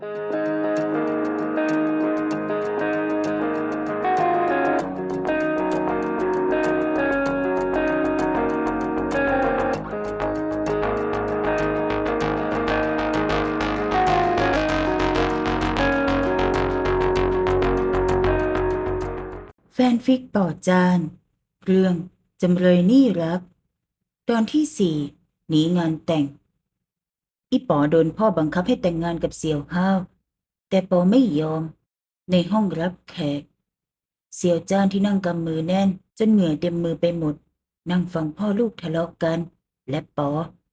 แฟนฟิกต่อจาน เรื่องจำเลยนี่รักตอนที่สี่หนีงานแต่ง อีป๋อโดนพ่อบังคับให้แต่งงานกับเสี่ยวห้าว แต่ปอไม่ยอม ในห้องรับแขก เสี่ยวจ้านที่นั่งกำมือแน่น จนเหงื่อเต็มมือไปหมด นั่งฟังพ่อลูกทะเลาะกัน และปอ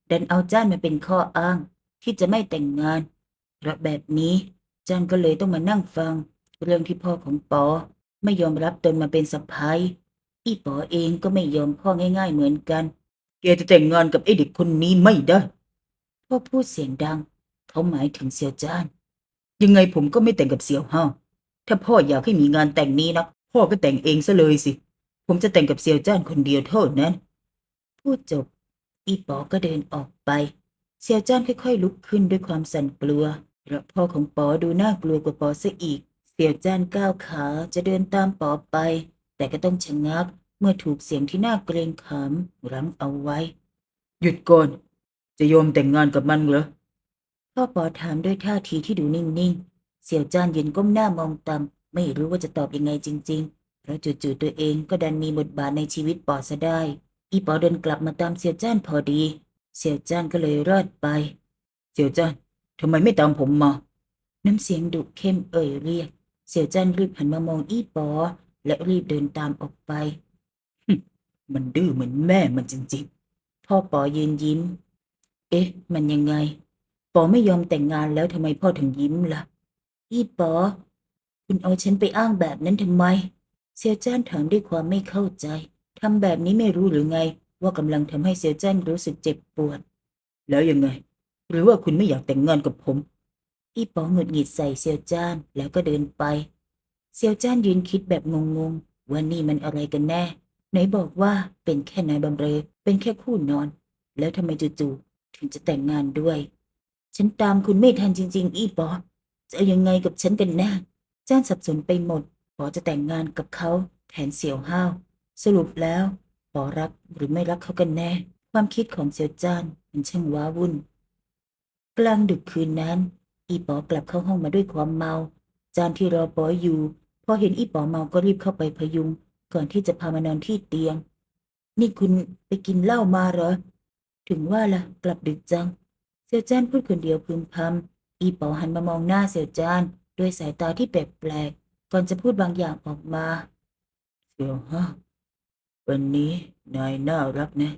ดันเอาจ้านมาเป็นข้ออ้าง ที่จะไม่แต่งงานเพราะแบบนี้จ้านก็เลยต้องมานั่งฟัง เรื่องที่พ่อของปอไม่ยอมรับตนมาเป็นสะพ้ายอีป๋อเองก็ไม่ยอมพ่อง่าย ๆ เหมือนกัน แกจะแต่งงานกับไอ้เด็กคนนี้ไม่ได้ พ่อพูดเสียงดัง เขาหมายถึงเสี่ยวจ้าน ยังไงผมก็ไม่แต่งกับเสี่ยวห้าวถ้าพ่ออยากให้มีงานแต่งนี้นะพ่อก็แต่งเองซะเลยสิ ผมจะแต่งกับเสี่ยวจ้านคนเดียวเท่านั้น พูดจบ อีป๋อก็เดินออกไปเสี่ยวจ้านค่อยๆลุกขึ้นด้วยความสั่นกลัวเพราะพ่อของป๋อดูน่ากลัวกว่าป๋อซะอีกเสี่ยวจ้านก้าวขาจะเดินตามป๋อไป แต่ก็ต้องชะงักเมื่อถูกเสียงที่น่าเกรงขามรั้งเอาไว้ หยุดก่อน จะยอมแต่งงานกับมันเหรอพ่อปอถามด้วยท่าทีที่ดูนิ่งๆ เสี่ยวจ้านเยืนก้มหน้ามองต่ำไม่รู้ว่าจะตอบยังไงจริงๆ เพราะจู่ๆตัวเองก็ดันมีบทบาทในชีวิตปอซะได้ อีปอเดินกลับมาตามเสี่ยวจ้านพอดี เสี่ยวจ้านก็เลยรอดไป เสี่ยวจ้านทำไมไม่ตามผมมา น้ำเสียงดุเข้มเอ่ยเรียก เสี่ยวจ้านรีบหันมามองอีปอ และรีบเดินตามออกไป มันดื้อเหมือนแม่มันจริงๆ พ่อปอยืนยิ้ม เอ๊ะ มันยังไง ปอไม่ยอมแต่งงานแล้วทำไมพ่อถึงยิ้มล่ะ อีปอ คุณเอาฉันไปอ้างแบบนั้นทำไม เซียวจ้านถามด้วยความไม่เข้าใจทำแบบนี้ไม่รู้หรือไง ว่ากำลังทำให้เซียวจ้านรู้สึกเจ็บปวด แล้วยังไง หรือว่าคุณไม่อยากแต่งงานกับผม อีปอหงุดหงิดใส่เซียวจ้านแล้วก็เดินไป เซียวจ้านยืนคิดแบบงงๆว่านี่มันอะไรกันแน่ ไหนบอกว่าเป็นแค่นายบำเรอเป็นแค่คู่นอน แล้วทำไมจู่ๆ ถึงจะแต่งงานด้วย ฉันตามคุณไม่ทันจริง ๆ อีปอจะเอายังไงกับฉันกันแน่จ้านสับสนไปหมดปอจะแต่งงานกับเขาแทนเสี่ยวห้าว สรุปแล้วปอรักหรือไม่รักเขากันแน่ ความคิดของเสี่ยวจ้านมันช่างว้าวุ่น กลางดึกคืนนั้น อีปอกลับเข้าห้องมาด้วยความเมา จานที่รอปออยู่ พอเห็นอีปอเมาก็รีบเข้าไปพยุง ก่อนที่จะพามานอนที่เตียง นี่คุณไปกินเหล้ามาเหรอ ถึงว่าล่ะ กลับดึกจัง เสี่ยวจ้านพูดคนเดียวพึมพำอีเป๋าหันมามองหน้าเสี่ยวจ้านด้วยสายตาที่แปลกๆก่อนจะพูดบางอย่างออกมา เสี่ยวฮะวันนี้นายน่ารักนะ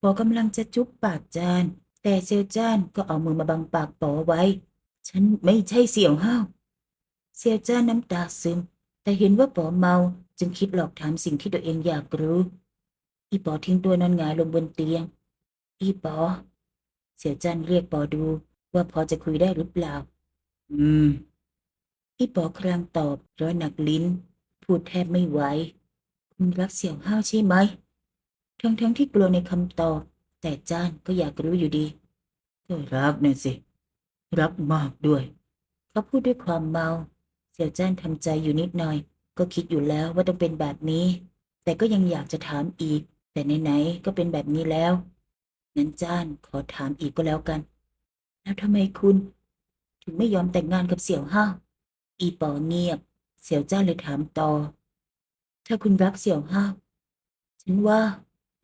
ปอกำลังจะจุ๊บปากจาน แต่เสี่ยวจ้านก็เอามือมาบังปากปอไว้ ฉันไม่ใช่เสี่ยวห้าวเสี่ยวจ้านน้ำตาซึม แต่เห็นว่าปอเมาจึงคิดหลอกถามสิ่งที่ตัวเองอยากรู้ อีปอทิ้งตัวนอนหงายลงบนเตียง อีปอ เสี่ยวจันเรียกปอดูว่าพอจะคุยได้หรือเปล่า อืมอีปอครางตอบร้อยหนักลิ้น พูดแทบไม่ไหวคุณรักเสี่ยวห้าวใช่ไหม ทั้งทั้งๆที่กลัวในคำตอบ แต่จ้านก็อยากรู้อยู่ดี ก็รักน่ะสิ รักมากด้วย เขาพูดด้วยความเมา เสี่ยวจ้านทำใจอยู่นิดหน่อย ก็คิดอยู่แล้วว่าต้องเป็นแบบนี้ แต่ก็ยังอยากจะถามอีก แต่ไหนๆก็เป็นแบบนี้แล้ว นั้นจ้านขอถามอีกก็แล้วกัน แล้วทำไมคุณ ถึงไม่ยอมแต่งงานกับเสี่ยวห้าวอีปอเงียบ เสี่ยวจ้านเลยถามต่อ ถ้าคุณรักเสี่ยวห้าวฉันว่า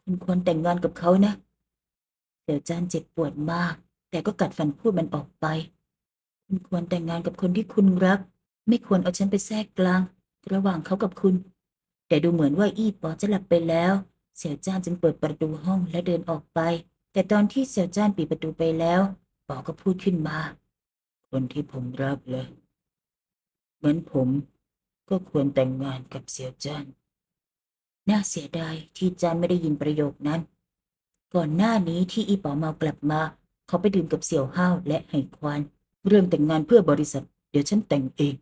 คุณควรแต่งงานกับเขานะ เสี่ยวจ้านเจ็บปวดมาก แต่ก็กัดฟันพูดมันออกไป คุณควรแต่งงานกับคนที่คุณรัก ไม่ควรเอาฉันไปแทรกกลาง ระหว่างเขากับคุณ แต่ดูเหมือนว่าอีปอจะหลับไปแล้ว เสี่ยวจ้านจึงเปิดประตูห้องและเดินออกไป แต่ตอนที่เสี่ยวจ้านปิดประตูไปแล้วปอก็พูดขึ้นมา คนที่ผมรักเลย เหมือนผมก็ควรแต่งงานกับเสี่ยวจ้านน่าเสียดายที่จ้านไม่ได้ยินประโยคนั้น ก่อนหน้านี้ที่อีป๋อเมากลับมา เขาไปดื่มกับเสี่ยวห้าวและไหควานเรื่องแต่งงานเพื่อบริษัท เดี๋ยวฉันแต่งเอง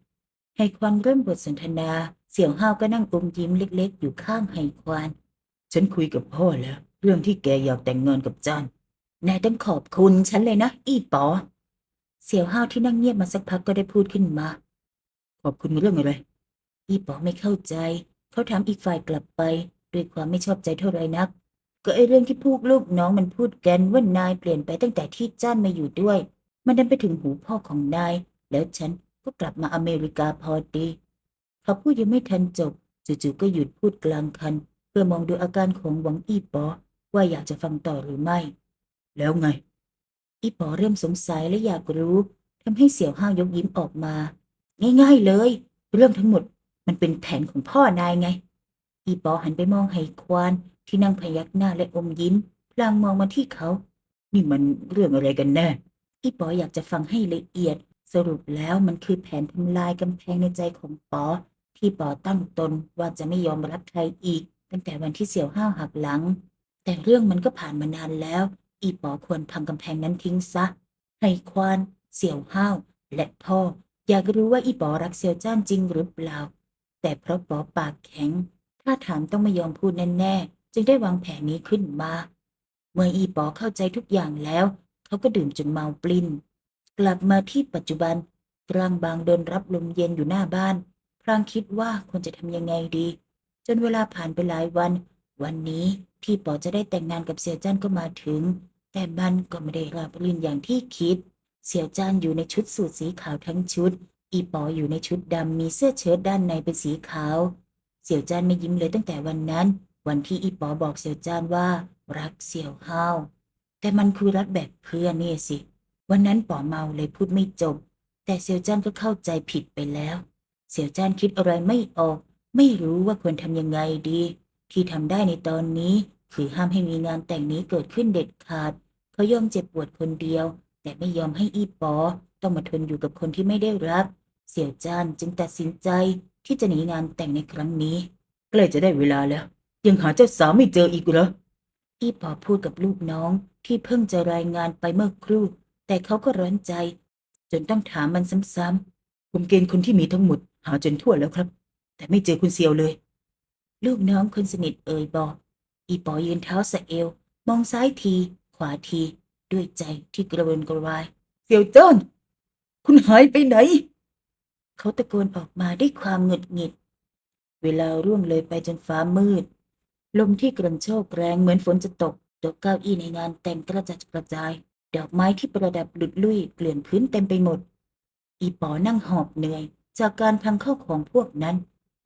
ไหควานเริ่มบทสนทนาเสี่ยวห้าวก็นั่งอมยิ้มเล็ก ๆ อยู่ข้างไหควาน ฉันคุยกับพ่อแล้ว เรื่องที่แกอยากแต่งงานกับจานนายต้องขอบคุณฉันเลยนะ อีปอ เสี่ยวห้าวที่นั่งเงียบมาสักพักก็ได้พูดขึ้นมา ขอบคุณเรื่องอะไร อีป๋อไม่เข้าใจ เขาถามอีกฝ่ายกลับไปด้วยความไม่ชอบใจเท่าไรนัก ก็ไอเรื่องที่พวกลูกน้องมันพูดกันว่านายเปลี่ยนไปตั้งแต่ที่จ้านมาอยู่ด้วย มันดันไปถึงหูพ่อของนาย แล้วฉันก็กลับมาอเมริกาพอดีเขาพูดยังไม่ทันจบจู่ๆก็หยุดพูดกลางคัน เพื่อมองดูอาการของหวังอีปอ ว่าอยากจะฟังต่อหรือไม่ แล้วไง อีป๋อเริ่มสงสัยและอยากรู้ทำให้เสี่ยวห้าวยกยิ้มออกมา ง่าย ๆเลย เรื่องทั้งหมดมันเป็นแผนของพ่อนายไง อีป๋อหันไปมองไหควานที่นั่งพยักหน้าและอมยิ้มพลางมองมาที่เขา นี่มันเรื่องอะไรกันแน่อีป๋ออยากจะฟังให้ละเอียด สรุปแล้วมันคือแผนทำลายกำแพงในใจของปอที่ปอตั้งตนว่าจะไม่ยอมรับใครอีก ตั้งแต่วันที่เสี่ยวห้าวหักหลัง แต่เรื่องมันก็ผ่านมานานแล้ว อีป๋อควรพังกำแพงนั้นทิ้งซะให้ควาน เสี่ยวห้าว และพ่อ อยากรู้ว่าอีป๋อรักเสี่ยวจ้านจริงหรือเปล่า แต่เพราะป๋อปากแข็ง ถ้าถามต้องไม่ยอมพูดแน่ๆ จึงได้วางแผนนี้ขึ้นมา เมื่ออีป๋อเข้าใจทุกอย่างแล้ว เขาก็ดื่มจนเมาปลิ้น กลับมาที่ปัจจุบัน กลางบางเดินรับลมเย็นอยู่หน้าบ้านพลางคิดว่าควรจะทำยังไงดี จนเวลาผ่านไปหลายวัน วันนี้ ที่ปอจะได้แต่งงานกับเสี่ยวจ้านก็มาถึง แต่มันก็ไม่ได้ราบรื่นอย่างที่คิด เสี่ยวจ้านอยู่ในชุดสูทสีขาวทั้งชุด อีปออยู่ในชุดดำมีเสื้อเชิ้ตด้านในเป็นสีขาว เสี่ยวจ้านไม่ยิ้มเลยตั้งแต่วันนั้น วันที่อีปอบอกเสี่ยวจ้านว่า รักเสี่ยวห้าวแต่มันคือรักแบบเพื่อนนี่สิ วันนั้นปอเมาเลยพูดไม่จบ แต่เสี่ยวจ้านก็เข้าใจผิดไปแล้ว เสี่ยวจ้านคิดอะไรไม่ออก ไม่รู้ว่าควรทำยังไงดี ที่ทำได้ในตอนนี้คือห้ามให้มีงานแต่งนี้เกิดขึ้นเด็ดขาด เขายอมเจ็บปวดคนเดียว แต่ไม่ยอมให้อีปอ ต้องมาทนอยู่กับคนที่ไม่ได้รัก เสี่ยวจ้านจึงตัดสินใจที่จะหนีงานแต่งในครั้งนี้ใกล้จะได้เวลาแล้ว ยังหาเจ้าสาวไม่เจออีกเหรออีปอพูดกับลูกน้องที่เพิ่งจะรายงานไปเมื่อครู่ แต่เขาก็ร้อนใจ จนต้องถามมันซ้ำๆผมเกณฑ์คนที่มีทั้งหมด หาจนทั่วแล้วครับ แต่ไม่เจอคุณเซียวเลย ลูกน้องคนสนิทเอ่ยบอก อีปอยืนเท้าสะเอว มองซ้ายที ขวาที ด้วยใจที่กระวนกระวายเซียวเจิ้นคุณหายไปไหน เขาตะโกนออกมาด้วยความหงุดหงิด เวลาร่วงเลยไปจนฟ้ามืด ลมที่กระโชกแรงเหมือนฝนจะตกโต๊ะเก้าอี้ในงานแต่งกระจัดกระจาย ดอกไม้ที่ประดับหลุดลุ่ยเกลื่อนพื้นเต็มไปหมด อีปอนั่งหอบเหนื่อย จากการพังเข้าของพวกนั้น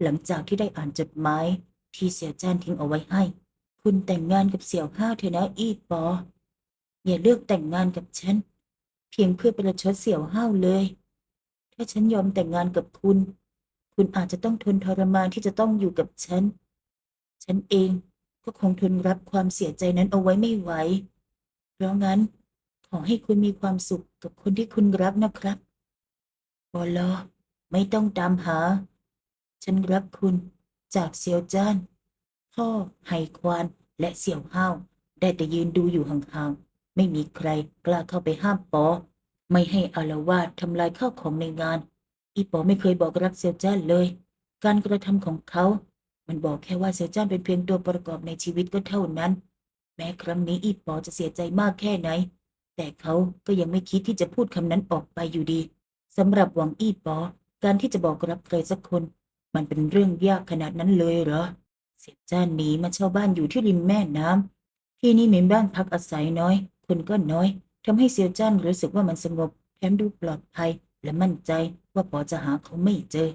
หลังจากที่ได้อ่านจดหมายที่เสี่ยวจ้านทิ้งเอาไว้ให้ คุณแต่งงานกับเสี่ยวห้าวเถอะนะอีปอ อย่าเลือกแต่งงานกับฉัน เพียงเพื่อประชดเสี่ยวห้าวเลย ถ้าฉันยอมแต่งงานกับคุณ คุณอาจจะต้องทนทรมานที่จะต้องอยู่กับฉัน ฉันเองก็คงทนรับความเสียใจนั้นเอาไว้ไม่ไหว เพราะงั้น ขอให้คุณมีความสุขกับคนที่คุณรักนะครับบอลอไม่ต้องตามหา ฉันรักคุณ จากเซียวจ้านพ่อไห่ควาน และเสี่ยวห้าว ได้แต่ยืนดูอยู่ห่างๆ ไม่มีใครกล้าเข้าไปห้ามปอ ไม่ให้อารวาสทำลายข้าวของในงาน อีปอไม่เคยบอกรักเซียวจ้านเลย การกระทำของเขา มันบอกแค่ว่าเซียวจ้านเป็นเพียงตัวประกอบในชีวิตก็เท่านั้น แม้ครั้งนี้อีปอจะเสียใจมากแค่ไหน แต่เขาก็ยังไม่คิดที่จะพูดคำนั้นออกไปอยู่ดีสำหรับหวังอีปอ การที่จะบอกรับใครสักคน มันเป็นเรื่องยากขนาดนั้นเลยเหรอ เสียจ้านหนีมาเช่าบ้านอยู่ที่ริมแม่น้ำที่นี่มีบ้านพักอาศัยน้อย คนก็น้อยทำให้เซียวจ้านรู้สึกว่ามันสงบ แถมดูปลอดภัย และมั่นใจว่าปอจะหาเขาไม่เจอ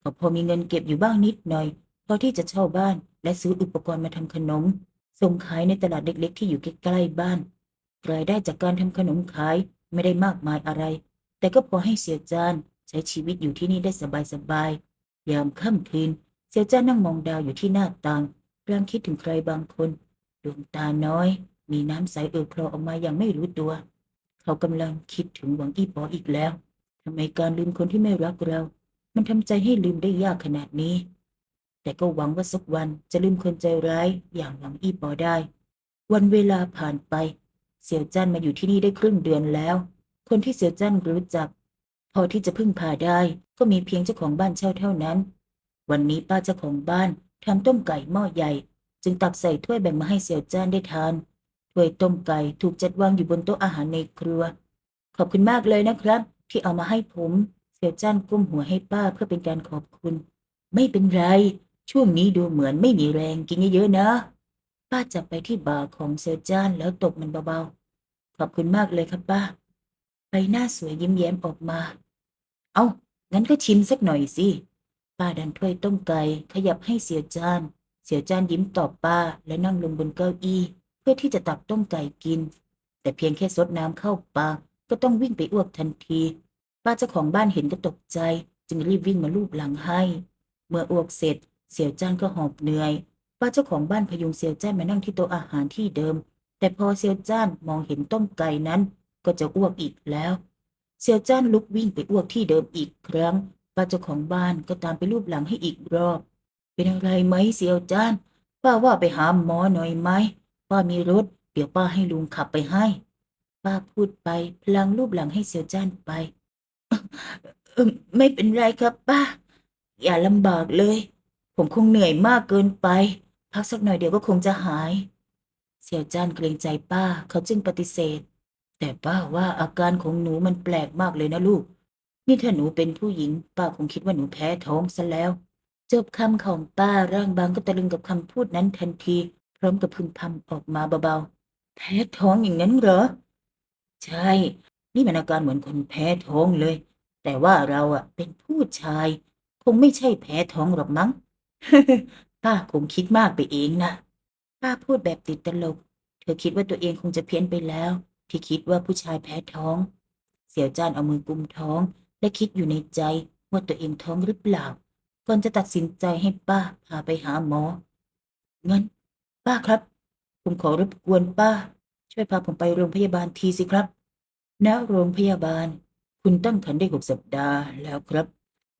เขาพอมีเงินเก็บอยู่บ้างนิดหน่อยพอที่จะเช่าบ้าน และซื้ออุปกรณ์มาทำขนม ส่งขายในตลาดเล็กๆ ที่อยู่ใกล้ๆบ้านรายได้จากการทำขนมขายไม่ได้มากมายอะไร แต่ก็พอให้เสียจานใช้ชีวิตอยู่ที่นี่ได้สบายๆ ยามค่ำคืนเสียจ้านนั่งมองดาวอยู่ที่หน้าต่างกำลังคิดถึงใครบางคน ดวงตาน้อย มีน้ำใสเอ่อโคลอออกมาอย่างไม่รู้ตัว เขากำลังคิดถึงหวังอี้ปออีกแล้วทำไมการลืมคนที่ไม่รักเรา มันทำใจให้ลืมได้ยากขนาดนี้ แต่ก็หวังว่าสักวันจะลืมคนใจร้ายอย่างหวังอี้ปอได้ วันเวลาผ่านไป เสี่ยวจันมาอยู่ที่นี่ได้ครึ่งเดือนแล้ว คนที่เสี่ยวจันรู้จัก พอที่จะพึ่งพาได้ ก็มีเพียงเจ้าของบ้านเช่าเท่านั้น วันนี้ป้าเจ้าของบ้านทำต้มไก่หม้อใหญ่ จึงตักใส่ถ้วยแบ่งมาให้เสี่ยวจ้านได้ทานถ้วยต้มไก่ถูกจัดวางอยู่บนโต๊ะอาหารในครัว ขอบคุณมากเลยนะครับ ที่เอามาให้ผม เสี่ยวจ้านก้มหัวให้ป้าเพื่อเป็นการขอบคุณ ไม่เป็นไร ช่วงนี้ดูเหมือนไม่มีแรงกินเยอะๆนะ ป้าจับไปที่บ่าของเสี่ยวจ้านแล้วตบมันเบาๆ ขอบคุณมากเลยครับป้า ใบหน้าสวยยิ้มแย้มออกมา เอา้า งั้นก็ชิมสักหน่อยสิ ป้าดันถ้วยต้มไก่ขยับให้เสียวจาน เสียวจานยิ้มตอบป้าและนั่งลงบนเก้าอี้ เพื่อที่จะตักต้มไก่กิน แต่เพียงแค่ซดน้ำเข้าปากก็ต้องวิ่งไปอ้วกทันที ป้าเจ้าของบ้านเห็นก็ตกใจ จึงรีบวิ่งมาลูบหลังให้ เมื่ออ้วกเสร็จ เสี่ยวจ้านก็หอบเหนื่อย ป้าเจ้าของบ้านพยุงเสี่ยวจ้านมานั่งที่โต๊ะอาหารที่เดิม แต่พอเสี่ยวจ้านมองเห็นต้มไก่นั้น ก็จะอ้วกอีกแล้ว เสี่ยวจ้านลุกวิ่งไปอ้วกที่เดิมอีกครั้งป้าเจ้าของบ้านก็ตามไปรูปหลังให้อีกรอบ เป็นอะไรไหมเสี่ยวจ้านป้าว่าไปหาหมอหน่อยไหมป้ามีรถ เดี๋ยวป้าให้ลุงขับไปให้ ป้าพูดไปพลางรูปหลังให้เสี่ยวจ้านไปเออไม่เป็นไรครับป้า อย่าลำบากเลย ผมคงเหนื่อยมากเกินไป พักสักหน่อยเดี๋ยวก็คงจะหาย เสี่ยวจ้านเกรงใจป้าเขาจึงปฏิเสธ แต่ป้าว่าอาการของหนูมันแปลกมากเลยนะลูก นี่ถ้าหนูเป็นผู้หญิง ป้าคงคิดว่าหนูแพ้ท้องซะแล้ว จบคำของป้าร่างบางก็ตะลึงกับคำพูดนั้นทันที พร้อมกับพึมพำออกมาเบาๆ แพ้ท้องอย่างนั้นเหรอ ใช่ นี่มันอาการเหมือนคนแพ้ท้องเลย แต่ว่าเราอะเป็นผู้ชาย คงไม่ใช่แพ้ท้องหรอกมั้ง ป้าคงคิดมากไปเองนะป้าพูดแบบติดตลก เธอคิดว่าตัวเองคงจะเพี้ยนไปแล้ว ที่คิดว่าผู้ชายแพ้ท้อง เสี่ยวจ้านเอามือกุมท้อง และคิดอยู่ในใจว่าตัวเองท้องหรือเปล่า ก่อนจะตัดสินใจให้ป้าพาไปหาหมองั้น ป้าครับ ผมขอรบกวนป้า ช่วยพาผมไปโรงพยาบาลทีสิครับณโรงพยาบาล คุณตั้งครรภ์ได้หกสัปดาห์แล้วครับ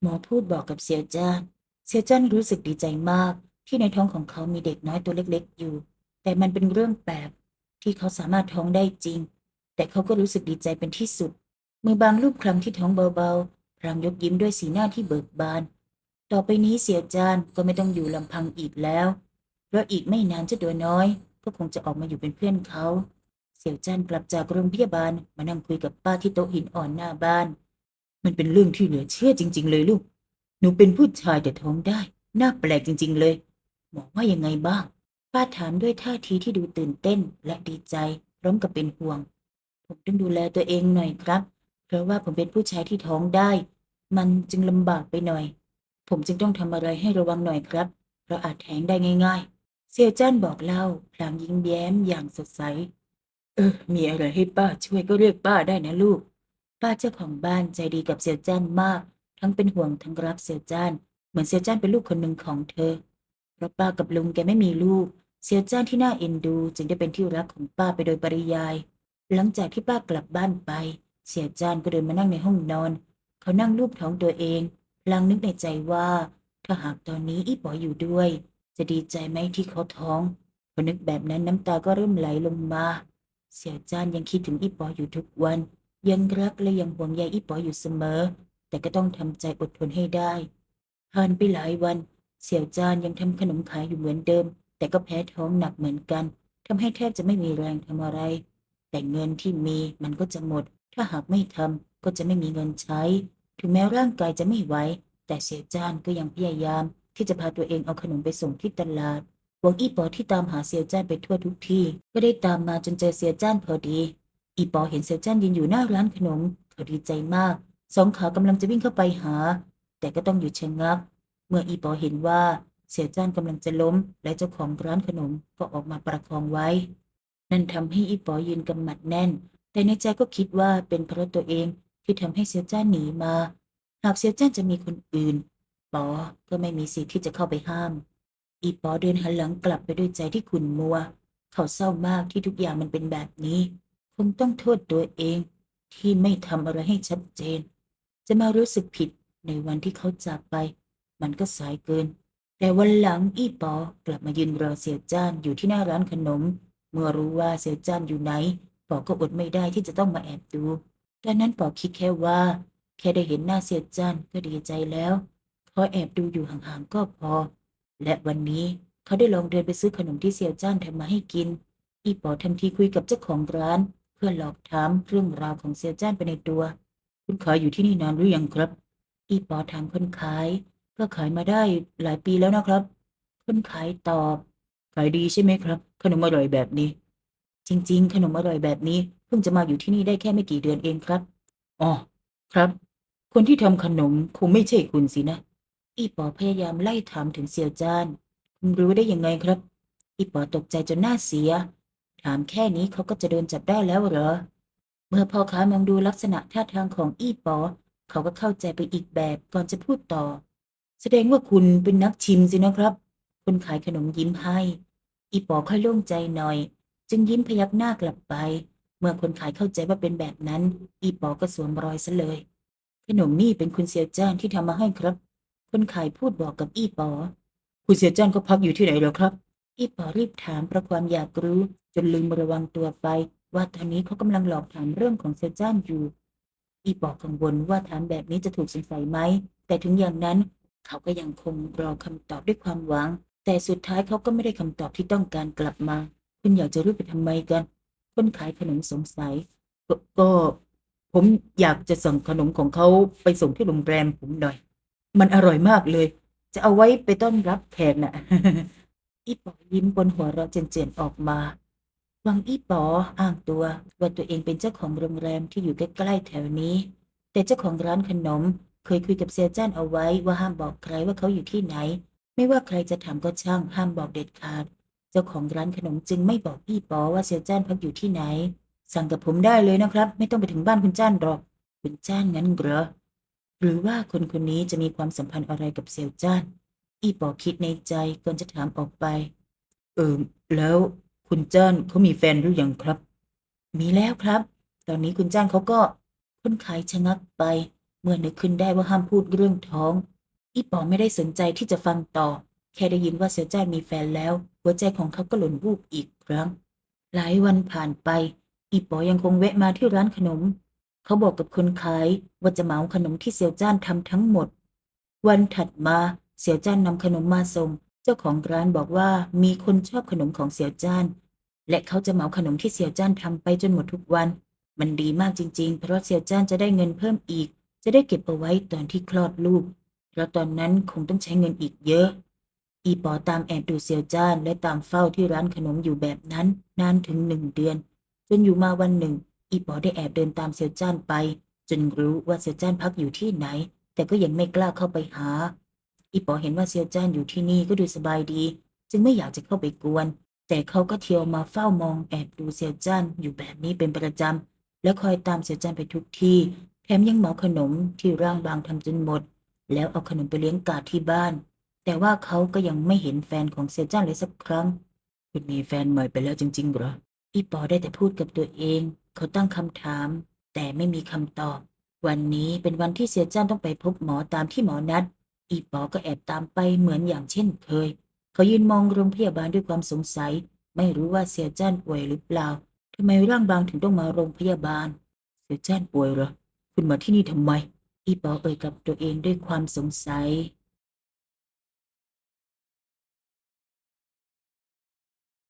หมอพูดบอกกับเสี่ยวจ้านเสี่ยวจ้านรู้สึกดีใจมากที่ในท้องของเขามีเด็กน้อยตัวเล็กๆอยู่ แต่มันเป็นเรื่องแปลกที่เขาสามารถท้องได้จริง แต่เขาก็รู้สึกดีใจเป็นที่สุด มือบางลูบคลำที่ท้องเบาๆ พรางยกยิ้มด้วยสีหน้าที่เบิกบาน ต่อไปนี้เสี่ยวจานก็ไม่ต้องอยู่ลำพังอีกแล้ว เพราะอีกไม่นานเจ้าตัวน้อย ก็คงจะออกมาอยู่เป็นเพื่อนเขา เสี่ยวจานกลับจากโรงพยาบาลมานั่งคุยกับป้าที่โต๊ะหินอ่อนหน้าบ้าน มันเป็นเรื่องที่เหลือเชื่อจริง ๆ เลยลูก หนูเป็นผู้ชายแต่ท้องได้ น่าแปลกจริง ๆ เลย หมอว่ายังไงบ้าง ป้าถามด้วยท่าทีที่ดูตื่นเต้นและดีใจพร้อมกับเป็นห่วง ผมต้องดูแลตัวเองหน่อยครับ เพราะว่าผมเป็นผู้ชายที่ท้องได้ มันจึงลำบากไปหน่อย ผมจึงต้องทำอะไรให้ระวังหน่อยครับ เพราะอาจแท้งได้ง่าย ๆ เซียวจ้านบอกเล่าพลางยิ้มแย้มอย่างสดใส เออ มีอะไรให้ป้าช่วยก็เรียกป้าได้นะลูก ป้าเจ้าของบ้านใจดีกับเซียวจ้านมาก ทั้งเป็นห่วงทั้งรักเซียวจ้าน เหมือนเซียวจ้านเป็นลูกคนหนึ่งของเธอ เพราะป้ากับลุงแกไม่มีลูก เซียวจ้านที่น่าเอ็นดู จึงได้เป็นที่รักของป้าไปโดยปริยาย หลังจากที่ป้ากลับบ้านไป เสี่ยวจ้านก็เดินมานั่งในห้องนอน เขานั่งลูบท้องตัวเองพลางนึกในใจว่า ถ้าหากตอนนี้อีป๋ออยู่ด้วย จะดีใจไหมที่เขาท้องพอนึกแบบนั้นน้ำตาก็เริ่มไหลลงมา เสี่ยวจ้านยังคิดถึงอีป๋ออยู่ทุกวัน ยังรักและยังห่วงใยอีป๋ออยู่เสมอ แต่ก็ต้องทำใจอดทนให้ได้ผ่านไปหลายวัน เสี่ยวจ้านยังทำขนมขายอยู่เหมือนเดิม แต่ก็แพ้ท้องหนักเหมือนกันทำให้แทบจะไม่มีแรงทำอะไร แต่เงินที่มีมันก็จะหมด ถ้าหากไม่ทำก็จะไม่มีเงินใช้ ถึงแม้ร่างกายจะไม่ไหวแต่เสี่ยวจ้านก็ยังพยายาม ที่จะพาตัวเองเอาขนมไปส่งที่ตลาดหวังอีปอที่ตามหาเสี่ยวจ้านไปทั่วทุกที่ ก็ได้ตามมาจนเจอเสี่ยวจ้านพอดี อีปอเห็นเสี่ยวจ้านยืนอยู่หน้าร้านขนมเขาดีใจมาก สองขากำลังจะวิ่งเข้าไปหา แต่ก็ต้องหยุดชะงัก เมื่ออีปอเห็นว่าเสี่ยวจ้านกำลังจะล้ม และเจ้าของร้านขนมก็ออกมาประคองไว้ นั่นทำให้อีปอยืนกำหมัดแน่น แต่ในใจก็คิดว่าเป็นเพราะตัวเองที่ทำให้เซียวจ้านหนีมา หากเซียวจ้านจะมีคนอื่นปอก็ไม่มีสิทธิ์ที่จะเข้าไปห้าม อีปอเดินหันหลังกลับไปด้วยใจที่ขุ่นมัว เขาเศร้ามากที่ทุกอย่างมันเป็นแบบนี้คงต้องโทษตัวเองที่ไม่ทำอะไรให้ชัดเจน จะมารู้สึกผิดในวันที่เขาจากไป มันก็สายเกิน แต่วันหลังอีปอกลับมายืนรอเซียวจ้านอยู่ที่หน้าร้านขนม เมื่อรู้ว่าเซียวจ้านอยู่ไหนปอก็อดไม่ได้ที่จะต้องมาแอบดูตอนนั้นปอคิดแค่ว่า แค่ได้เห็นหน้าเซียวจ้านก็ดีใจแล้วขอแอบดูอยู่ห่างๆก็พอ และวันนี้เขาได้ลองเดินไปซื้อขนมที่เซียวจ้านทำมาให้กิน อีปอทำทีคุยกับเจ้าของร้าน เพื่อหลอกถามเรื่องราวของเซียวจ้านไปในตัว คุณขายอยู่ที่นี่นานหรือยังครับ อีปอถามคนขาย ก็ขายมาได้หลายปีแล้วนะครับ คนขายตอบ ขายดีใช่ไหมครับ ขนมอร่อยแบบนี้ จริง ๆ ขนมอร่อยแบบนี้ เพิ่งจะมาอยู่ที่นี่ได้แค่ไม่กี่เดือนเองครับอ๋อครับ คนที่ทำขนมคงไม่ใช่คุณสินะ อีปอพยายามไล่ถามถึงเซียวจานคุณรู้ได้ยังไงครับ อีปอตกใจจนหน้าเสีย ถามแค่นี้เขาก็จะโดนจับได้แล้วเหรอ เมื่อพ่อค้ามองดูลักษณะท่าทางของอีปอ เขาก็เข้าใจไปอีกแบบก่อนจะพูดต่อ แสดงว่าคุณเป็นนักชิมสินะครับ คนขายขนมยิ้มให้ อีปอค่อยโล่งใจหน่อย จึงยิ้มพยักหน้ากลับไป เมื่อคนขายเข้าใจว่าเป็นแบบนั้น อีปอก็สวมรอยซะเลย ขนมนี่เป็นคุณเซียวจ้านที่ทำมาให้ครับ คนขายพูดบอกกับอีปอ คุณเซียวจ้านก็พักอยู่ที่ไหนเหรอครับ อีปอรีบถามเพราะความอยากรู้ จนลืมระวังตัวไป ว่าตอนนี้เขากำลังหลอกถามเรื่องของเซียวจ้านอยู่ อีปอกังวลว่าถามแบบนี้จะถูกสงสัยไหมแต่ถึงอย่างนั้น เขาก็ยังคงรอคำตอบด้วยความหวัง แต่สุดท้ายเขาก็ไม่ได้คำตอบที่ต้องการกลับมา คุณอยากจะรู้ไปทำไมกัน คนขายขนมสงสัยก็ก็ผมอยากจะส่งขนมของเขาไปส่งที่โรงแรมผมหน่อย มันอร่อยมากเลย จะเอาไว้ไปต้อนรับแขกน่ะอีปอยิ้มบนหัวเราะเจียนๆออกมา วังอีปออ้างตัวว่าตัวเองเป็นเจ้าของโรงแรมที่อยู่ใกล้ๆแถวนี้ แต่เจ้าของร้านขนม เคยคุยกับเซียจ้านเอาไว้ว่าห้ามบอกใครว่าเขาอยู่ที่ไหน ไม่ว่าใครจะถามก็ช่างห้ามบอกเด็ดขาด เจ้าของร้านขนมจึงไม่บอกพี่ปอว่าเซียวจ้านพักอยู่ที่ไหน สั่งกับผมได้เลยนะครับ ไม่ต้องไปถึงบ้านคุณจ้านหรอก คุณจ้านงั้นเหรอหรือว่าคนคนนี้จะมีความสัมพันธ์อะไรกับเซียวจ้าน อีปอคิดในใจก่อนจะถามออกไป เออแล้วคุณจ้านเขามีแฟนหรือยังครับ มีแล้วครับ ตอนนี้คุณจ้านเขาก็คนขายชะงักไป เมื่อนึกขึ้นได้ว่าห้ามพูดเรื่องท้อง อีปอไม่ได้สนใจที่จะฟังต่อ แค่ได้ยินว่าเซียวจ้านมีแฟนแล้ว หัวใจของเขาก็หล่นวูบอีกครั้ง หลายวันผ่านไป อีปอยังคงแวะมาที่ร้านขนม เขาบอกกับคนขายว่าจะเหมาขนมที่เซียวจ้านทำทั้งหมด วันถัดมาเซียวจ้านนำขนมมาส่ง เจ้าของร้านบอกว่ามีคนชอบขนมของเซียวจ้าน และเขาจะเหมาขนมที่เซียวจ้านทำไปจนหมดทุกวัน มันดีมากจริง ๆ เพราะเซียวจ้านจะได้เงินเพิ่มอีก จะได้เก็บเอาไว้ตอนที่คลอดลูก ราะตอนนั้นคงต้องใช้เงินอีกเยอะ อีปอตามแอบดูเซียวจ้านและตามเฝ้าที่ร้านขนมอยู่แบบนั้น นานถึงหนึ่งเดือน จนอยู่มาวันหนึ่ง อีปอได้แอบเดินตามเซียวจ้านไป จนรู้ว่าเซียวจ้านพักอยู่ที่ไหน แต่ก็ยังไม่กล้าเข้าไปหา อีปอเห็นว่าเซียวจ้านอยู่ที่นี่ก็ดูสบายดี จึงไม่อยากจะเข้าไปกวน แต่เขาก็เที่ยวมาเฝ้ามองแอบดูเซียวจ้านอยู่แบบนี้เป็นประจำและคอยตามเซียวจ้านไปทุกที่ แถมยังเหมาขนมที่ร่างบางทำจนหมด แล้วเอาขนมไปเลี้ยงกาดที่บ้าน แต่ว่าเขาก็ยังไม่เห็นแฟนของเซียวจ้านเลยสักครั้ง คุณมีแฟนใหม่ไปแล้วจริงๆหรออีปอได้แต่พูดกับตัวเอง เขาตั้งคำถาม แต่ไม่มีคำตอบ วันนี้เป็นวันที่เซียวจ้านต้องไปพบหมอตามที่หมอนัด อีปอก็แอบตามไปเหมือนอย่างเช่นเคย เขายืนมองโรงพยาบาลด้วยความสงสัย ไม่รู้ว่าเซียวจ้านป่วยหรือเปล่าทำไมร่างบางถึงต้องมาโรงพยาบาล เซียวจ้านป่วยเหรอ คุณมาที่นี่ทำไม อีปอเอ่ยกับตัวเองด้วยความสงสัย